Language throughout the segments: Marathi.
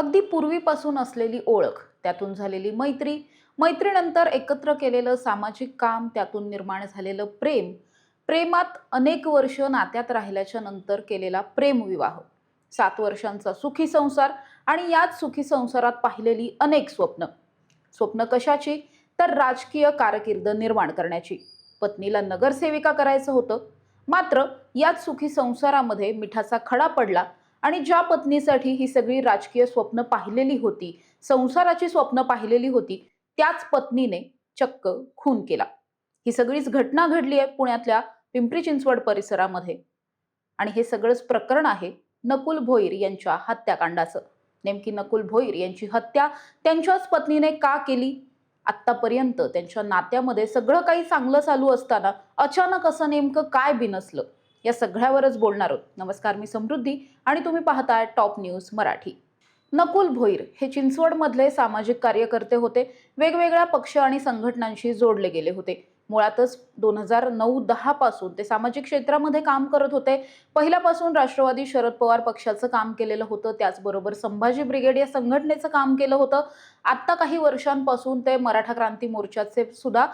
अगदी पूर्वीपासून असलेली ओळख त्यातून झालेली मैत्री. मैत्रीनंतर एकत्र केलेलं सामाजिक काम त्यातून निर्माण झालेलं प्रेम. प्रेमात अनेक वर्ष नात्यात राहिल्याच्या नंतर केलेला प्रेमविवाह. सात वर्षांचा सुखी संसार आणि याच सुखी संसारात पाहिलेली अनेक स्वप्न. स्वप्न कशाची? तर राजकीय कारकीर्द निर्माण करण्याची. पत्नीला नगरसेविका करायचं होतं. मात्र याच सुखी संसारामध्ये मिठाचा खडा पडला आणि ज्या पत्नीसाठी ही सगळी राजकीय स्वप्न पाहिलेली होती संसाराची स्वप्न पाहिलेली होती त्याच पत्नीने चक्क खून केला. ही सगळीच घटना घडली आहे पुण्यातल्या पिंपरी चिंचवड परिसरामध्ये. आणि हे सगळंच प्रकरण आहे नकुल भोईर यांच्या हत्याकांडाचं. नेमकी नकुल भोईर यांची हत्या त्यांच्याच पत्नीने का केली? आत्तापर्यंत त्यांच्या नात्यामध्ये सगळं काही चांगलं चालू असताना अचानक असं नेमकं काय बिनसलं? या सगळ्यावरच बोलणार आहोत. नमस्कार मी समृद्धी आणि तुम्ही पाहताय टॉप न्यूज मराठी. नकुल भोईर हे चिंचवडमधले सामाजिक कार्यकर्ते होते. वेगवेगळ्या पक्ष आणि संघटनांशी जोडले गेले होते. मुळातच दोन हजार नऊ दहापासून ते सामाजिक क्षेत्रामध्ये काम करत होते. पहिल्यापासून राष्ट्रवादी शरद पवार पक्षाचं काम केलेलं होतं. त्याचबरोबर संभाजी ब्रिगेड या संघटनेचं काम केलं होतं. आत्ता काही वर्षांपासून ते मराठा क्रांती मोर्चाचे सुद्धा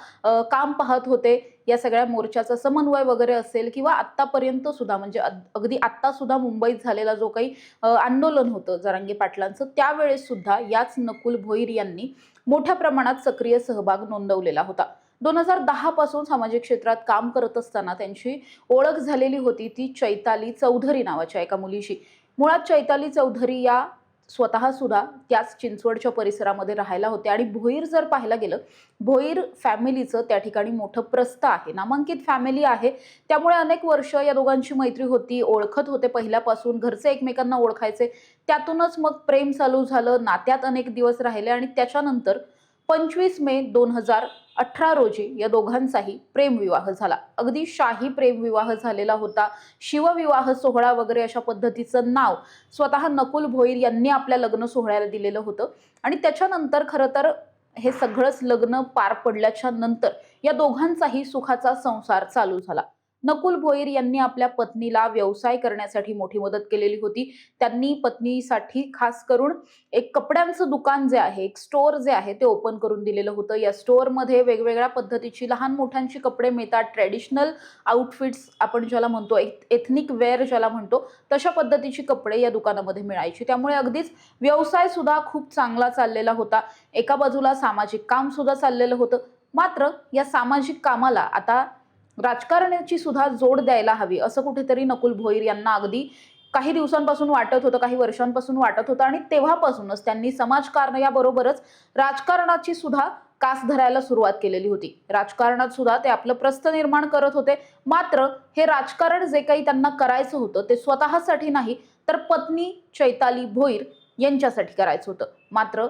काम पाहत होते. या सगळ्या मोर्चाचा समन्वय वगैरे असेल किंवा आत्तापर्यंत सुद्धा म्हणजे अगदी आत्ता सुद्धा मुंबईत झालेला जो काही आंदोलन होतं जरांगे पाटलांचं त्यावेळेस सुद्धा याच नकुल भोईर यांनी मोठ्या प्रमाणात सक्रिय सहभाग नोंदवलेला होता. दोन हजार दहा पासून सामाजिक क्षेत्रात काम करत असताना त्यांची ओळख झालेली होती ती चैताली चौधरी नावाच्या एका मुलीशी. मुळात चैताली चौधरी या स्वतः सुद्धा त्याच चिंचवडच्या परिसरामध्ये राहायला होते आणि भोईर जर पाहायला गेलं भोईर फॅमिलीचं त्या ठिकाणी मोठं प्रस्थ आहे नामांकित फॅमिली आहे. त्यामुळे अनेक वर्ष या दोघांची मैत्री होती ओळखत होते पहिल्यापासून घरचे एकमेकांना ओळखायचे. त्यातूनच मग प्रेम चालू झालं नात्यात अनेक दिवस राहिले आणि त्याच्यानंतर पंचवीस मे दोन हजार अठरा रोजी या दोघांचाही प्रेमविवाह झाला. अगदी शाही प्रेमविवाह झालेला होता. शिवविवाह सोहळा वगैरे अशा पद्धतीचं नाव स्वतः नकुल भोईर यांनी आपल्या लग्न सोहळ्याला दिलेलं होतं. आणि त्याच्यानंतर खरं तर हे सगळंच लग्न पार पडल्याच्या नंतर या दोघांचाही सुखाचा संसार चालू झाला. नकुल भोईर यांनी आपल्या पत्नीला व्यवसाय करण्यासाठी मोठी मदत केलेली होती. त्यांनी पत्नीसाठी खास करून एक कपड्यांचं दुकान जे आहे एक स्टोअर जे आहे ते ओपन करून दिलेलं होतं. या स्टोअरमध्ये वेगवेगळ्या पद्धतीची लहान मोठ्यांची कपडे मिळतात. ट्रॅडिशनल आउटफिट्स आपण ज्याला म्हणतो एथनिक वेअर ज्याला म्हणतो तशा पद्धतीची कपडे या दुकानामध्ये मिळायची. त्यामुळे अगदीच व्यवसाय सुद्धा खूप चांगला चाललेला होता. एका बाजूला सामाजिक काम सुद्धा चाललेलं होतं. मात्र या सामाजिक कामाला आता राजकारणाची सुद्धा जोड द्यायला हवी असं कुठेतरी नकुल भोईर यांना अगदी काही दिवसांपासून वाटत होतं काही वर्षांपासून वाटत होतं आणि तेव्हापासूनच त्यांनी समाजकारणाबरोबरच राजकारणाची सुद्धा कास धरायला सुरुवात केलेली होती. राजकारणात सुद्धा ते आपलं प्रस्थ निर्माण करत होते. मात्र हे राजकारण जे काही त्यांना करायचं होतं ते स्वतःसाठी नाही तर पत्नी चैताली भोईर यांच्यासाठी करायचं होतं. मात्र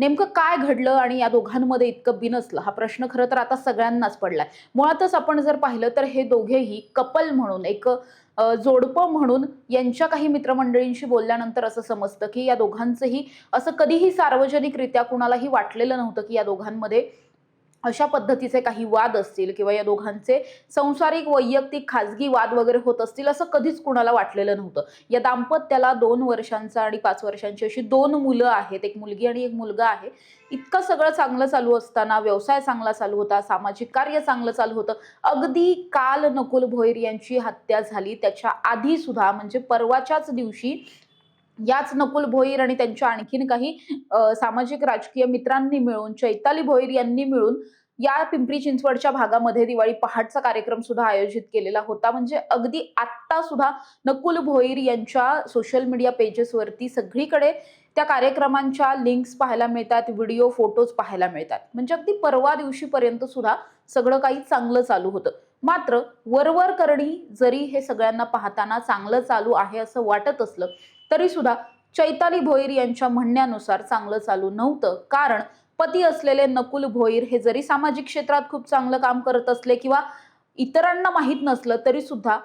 नेमकं काय घडलं आणि या दोघांमध्ये इतकं बिनसलं हा प्रश्न खरं तर आता सगळ्यांनाच पडलाय. मुळातच आपण जर पाहिलं तर हे दोघेही कपल म्हणून एक जोडपं म्हणून यांच्या काही मित्रमंडळींशी बोलल्यानंतर असं समजतं की या दोघांचंही असं कधीही सार्वजनिकरित्या कुणालाही वाटलेलं नव्हतं की या दोघांमध्ये अशा पद्धतीचे काही वाद असतील किंवा या दोघांचे संसारिक वैयक्तिक खाजगी वाद वगैरे होत असतील असं कधीच कुणाला वाटलेलं नव्हतं. या दाम्पत्याला दोन वर्षांचा आणि पाच वर्षांची अशी दोन मुलं आहेत एक मुलगी आणि एक मुलगा आहे. इतकं सगळं चांगलं चालू असताना व्यवसाय चांगला चालू होता सामाजिक कार्य चांगलं चालू होतं अगदी काल नकुल भोईर यांची हत्या झाली. त्याच्या आधी सुद्धा म्हणजे परवाच्याच दिवशी याच नकुल भोईर आणि त्यांच्या आणखीन काही सामाजिक राजकीय मित्रांनी मिळून चैताली भोईर यांनी मिळून या पिंपरी चिंचवडच्या भागामध्ये दिवाळी पहाटचा कार्यक्रम सुद्धा आयोजित केलेला होता. म्हणजे अगदी आत्ता सुद्धा नकुल भोईर यांच्या सोशल मीडिया पेजेसवरती सगळीकडे त्या कार्यक्रमांच्या लिंक्स पाहायला मिळतात व्हिडिओ फोटोज पाहायला मिळतात. म्हणजे अगदी परवा दिवशीपर्यंत सुद्धा सगळं काही चांगलं चालू होतं. मात्र वरवर करणी जरी हे सगळ्यांना पाहताना चांगलं चालू आहे असं वाटत असलं तरी सुद्धा चैताली भोईर यांच्या म्हणण्यानुसार चांगलं चालू नव्हतं. कारण पती असलेले नकुल भोईर हे जरी सामाजिक क्षेत्रात खूप चांगलं काम करत असले किंवा इतरांना माहीत नसलं तरी सुद्धा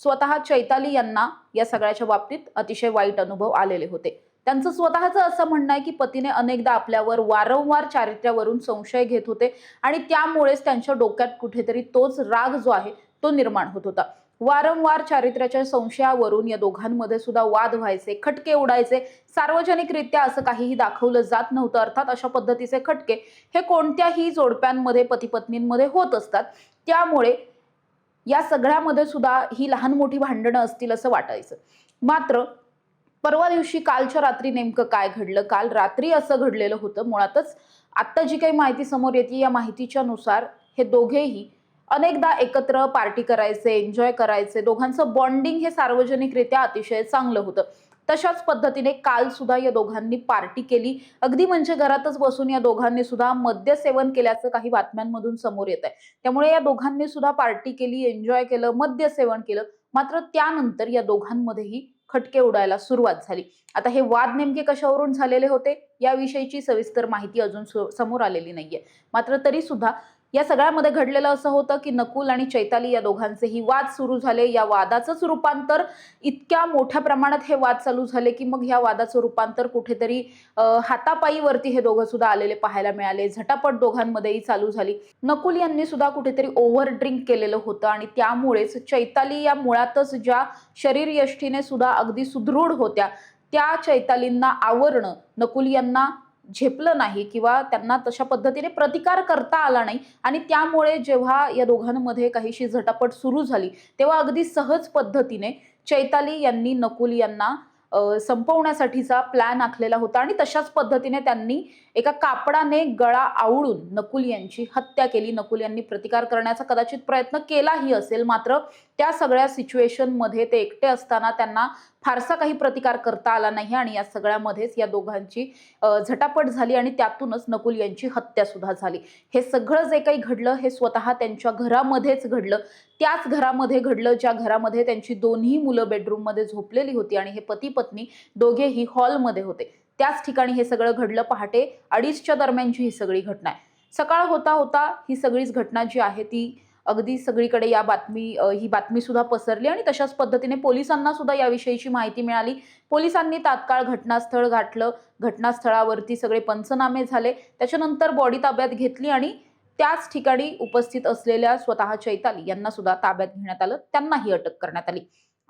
स्वतः चैताली यांना या सगळ्याच्या बाबतीत अतिशय वाईट अनुभव आलेले होते. त्यांचं स्वतःचं असं म्हणणं आहे की पतीने अनेकदा आपल्यावर वारंवार चारित्र्यावरून संशय घेत होते आणि त्यामुळेच त्यांच्या डोक्यात कुठेतरी तोच राग जो आहे तो निर्माण होत होता. वारंवार चारित्र्याच्या संशयावरून या दोघांमध्ये सुद्धा वाद व्हायचे खटके उडायचे. सार्वजनिकरित्या असं काहीही दाखवलं जात नव्हतं. अर्थात अशा पद्धतीचे खटके हे कोणत्याही जोडप्यांमध्ये पती पत्नींमध्ये होत असतात. त्यामुळे या सगळ्यामध्ये सुद्धा ही लहान मोठी भांडणं असतील असं वाटायचं. मात्र परवा दिवशी कालच्या रात्री नेमकं काय घडलं? काल रात्री असं घडलेलं होतं. मुळातच आत्ता जी काही माहिती समोर येते या माहितीच्या नुसार हे दोघेही अनेकदा एकत्र पार्टी करायचे एन्जॉय करायचे दोघांचं बॉन्डिंग हे सार्वजनिकरित्या अतिशय चांगलं होतं. तशाच पद्धतीने काल सुद्धा या दोघांनी पार्टी केली. अगदी म्हणजे घरातच बसून या दोघांनी सुद्धा मद्य सेवन केल्याचं काही बातम्यांमधून समोर येत आहे. त्यामुळे या दोघांनी सुद्धा पार्टी केली एन्जॉय केलं मद्य सेवन केलं. मात्र त्यानंतर या दोघांमध्येही खटके उडायला सुरुवात झाली. आता हे वाद नेमके कशावरून झालेले होते? याविषयीची सविस्तर माहिती अजून समोर आलेली नाहीये. मात्र तरी सुद्धा या सगळ्यामध्ये घडलेलं असं होतं की नकुल आणि चैताली या दोघांचेही वाद सुरू झाले. या वादाचंच रूपांतर इतक्या मोठ्या प्रमाणात हे वाद चालू झाले की मग या वादाचं रूपांतर कुठेतरी हातापायीवरती हे दोघं सुद्धा आलेले पाहायला मिळाले. झटापट दोघांमध्येही चालू झाली. नकुल यांनी सुद्धा कुठेतरी ओव्हर ड्रिंक केलेलं होतं आणि त्यामुळेच चैताली या मुळातच ज्या शरीर यष्टीने सुद्धा अगदी सुदृढ होत्या त्या चैतालींना आवरणं नकुल यांना झेपलं नाही किंवा त्यांना तशा पद्धतीने प्रतिकार करता आला नाही आणि त्यामुळे जेव्हा या दोघांमध्ये काहीशी झटापट सुरू झाली तेव्हा अगदी सहज पद्धतीने चैताली यांनी नकुल यांना संपवण्यासाठीचा प्लॅन आखलेला होता आणि तशाच पद्धतीने त्यांनी एका कापडाने गळा आवळून नकुल यांची हत्या केली. नकुल यांनी प्रतिकार करण्याचा कदाचित प्रयत्न केलाही असेल मात्र त्या सगळ्या सिच्युएशनमध्ये ते एकटे असताना त्यांना फारसा काही प्रतिकार करता आला नाही आणि या सगळ्यामध्येच या दोघांची झटापट झाली आणि त्यातूनच नकुल यांची हत्या सुद्धा झाली. हे सगळं जे काही घडलं हे स्वतः त्यांच्या घरामध्येच घडलं. त्याच घरामध्ये घडलं ज्या घरामध्ये त्यांची दोन्ही मुलं बेडरूममध्ये झोपलेली होती आणि हे पती पत्नी दोघेही हॉलमध्ये होते. त्याच ठिकाणी हे सगळं घडलं. पहाटे अडीचच्या दरम्यानची ही सगळी घटना आहे. सकाळ होता होता ही सगळीच घटना जी आहे ती अगदी सगळीकडे या बातमी ही बातमी सुद्धा पसरली आणि तशाच पद्धतीने पोलिसांना सुद्धा याविषयीची माहिती मिळाली. पोलिसांनी तात्काळ घटनास्थळ गाठलं. घटनास्थळावरती सगळे पंचनामे झाले. त्याच्यानंतर बॉडी ताब्यात घेतली आणि त्याच ठिकाणी उपस्थित असलेल्या स्वतः चैताली यांना सुद्धा ताब्यात घेण्यात आलं. त्यांनाही अटक करण्यात आली.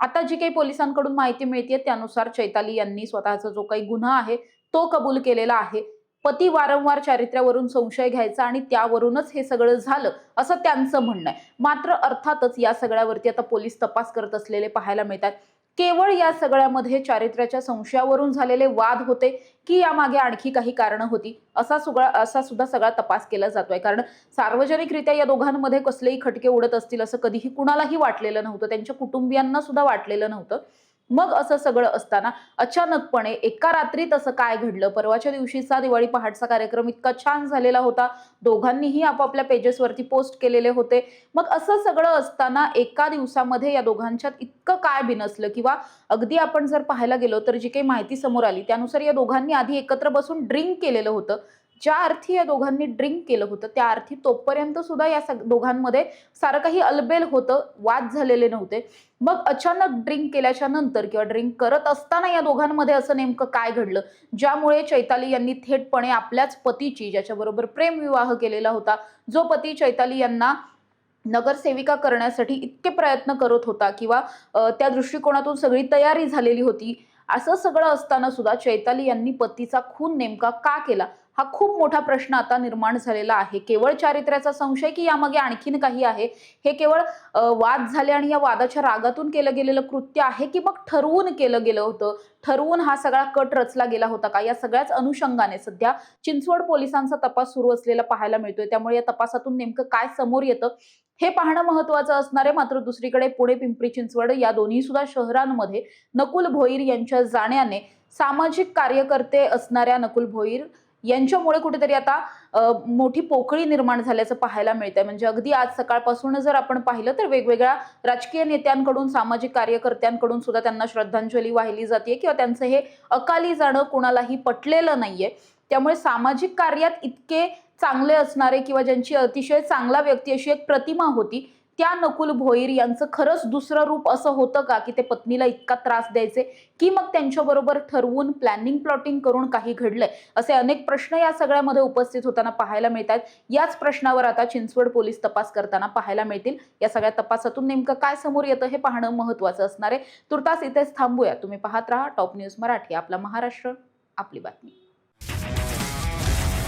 आता जी काही पोलिसांकडून माहिती मिळते त्यानुसार चैताली यांनी स्वतःचा जो काही गुन्हा आहे तो कबूल केलेला आहे. पती वारंवार चारित्र्यावरून संशय घ्यायचा आणि त्यावरूनच हे सगळं झालं असं त्यांचं म्हणणं आहे. मात्र अर्थातच या सगळ्यावरती आता पोलीस तपास करत असलेले पाहायला मिळतात. केवळ या सगळ्यामध्ये चारित्र्याच्या संशयावरून झालेले वाद होते की यामागे आणखी काही कारणं होती असा सुगळा असा सुद्धा सगळा तपास केला जातोय. कारण सार्वजनिकरित्या या दोघांमध्ये कसलेही खटके उडत असतील असं कधीही कुणालाही वाटलेलं नव्हतं. त्यांच्या कुटुंबियांना सुद्धा वाटलेलं नव्हतं. मग असं सगळं असताना अचानकपणे एका रात्रीत असं काय घडलं? परवाच्या दिवशीचा दिवाळी पहाटचा कार्यक्रम इतका छान झालेला होता. दोघांनीही आपापल्या पेजेसवरती पोस्ट केलेले होते. मग असं सगळं असताना एका दिवसामध्ये या दोघांच्यात इतकं काय बिनसलं? किंवा अगदी आपण जर पाहायला गेलो तर जी काही माहिती समोर आली त्यानुसार या दोघांनी आधी एकत्र बसून ड्रिंक केलेलं होतं. ज्या अर्थी या दोघांनी ड्रिंक केलं होतं त्या अर्थी तोपर्यंत सुद्धा या सग दोघांमध्ये सारं काही अलबेल होतं वाद झालेले नव्हते. मग अचानक ड्रिंक केल्याच्यानंतर किंवा ड्रिंक करत असताना या दोघांमध्ये असं नेमकं काय घडलं? ज्यामुळे चैताली यांनी थेटपणे आपल्याच पतीची ज्याच्याबरोबर प्रेमविवाह केलेला होता जो पती चैताली यांना नगरसेविका करण्यासाठी इतके प्रयत्न करत होता किंवा त्या दृष्टिकोनातून सगळी तयारी झालेली होती असं सगळं असताना सुद्धा चैताली यांनी पतीचा खून नेमका का केला? हा खूप मोठा प्रश्न आता निर्माण झालेला आहे. केवळ चारित्र्याचा संशय की यामागे आणखीन काही आहे? हे केवळ वाद झाले आणि या वादाच्या रागातून केलं गेलेलं कृत्य आहे की मग ठरवून केलं गेलं होतं? ठरवून हा सगळा कट रचला गेला होता का? या सगळ्याच अनुषंगाने सध्या चिंचवड पोलिसांचा तपास सुरू असलेला पाहायला मिळतोय. त्यामुळे या तपासातून नेमकं काय समोर येतं? हे पाहणं महत्वाचं असणार आहे. मात्र दुसरीकडे पुणे पिंपरी चिंचवड या दोन्ही सुद्धा शहरांमध्ये नकुल भोईर यांच्या जाण्याने सामाजिक कार्यकर्ते असणाऱ्या नकुल भोईर यांच्यामुळे कुठेतरी आता मोठी पोकळी निर्माण झाल्याचं पाहायला मिळतंय. म्हणजे अगदी आज सकाळपासून जर आपण पाहिलं तर वेगवेगळ्या राजकीय नेत्यांकडून सामाजिक कार्यकर्त्यांकडून सुद्धा त्यांना श्रद्धांजली वाहिली जाते किंवा त्यांचं हे अकाली जाणं कुणालाही पटलेलं नाहीये. त्यामुळे सामाजिक कार्यात इतके चांगले असणारे किंवा ज्यांची अतिशय चांगला व्यक्ती अशी एक प्रतिमा होती त्या नकुल भोईर यांचं खरंच दुसरं रूप असं होतं का की ते पत्नीला इतका त्रास द्यायचे? की मग त्यांच्याबरोबर ठरवून प्लॅनिंग प्लॉटिंग करून काही घडलंय? असे अनेक प्रश्न या सगळ्यामध्ये उपस्थित होताना पाहायला मिळतात याच प्रश्नावर आता चिंचवड पोलीस तपास करताना पाहायला मिळतील. या सगळ्या तपासातून नेमकं काय समोर येतं हे पाहणं महत्वाचं असणार आहे. तुर्तास इथेच थांबूया. तुम्ही पाहत राहा टॉप न्यूज मराठी आपला महाराष्ट्र आपली बातमी.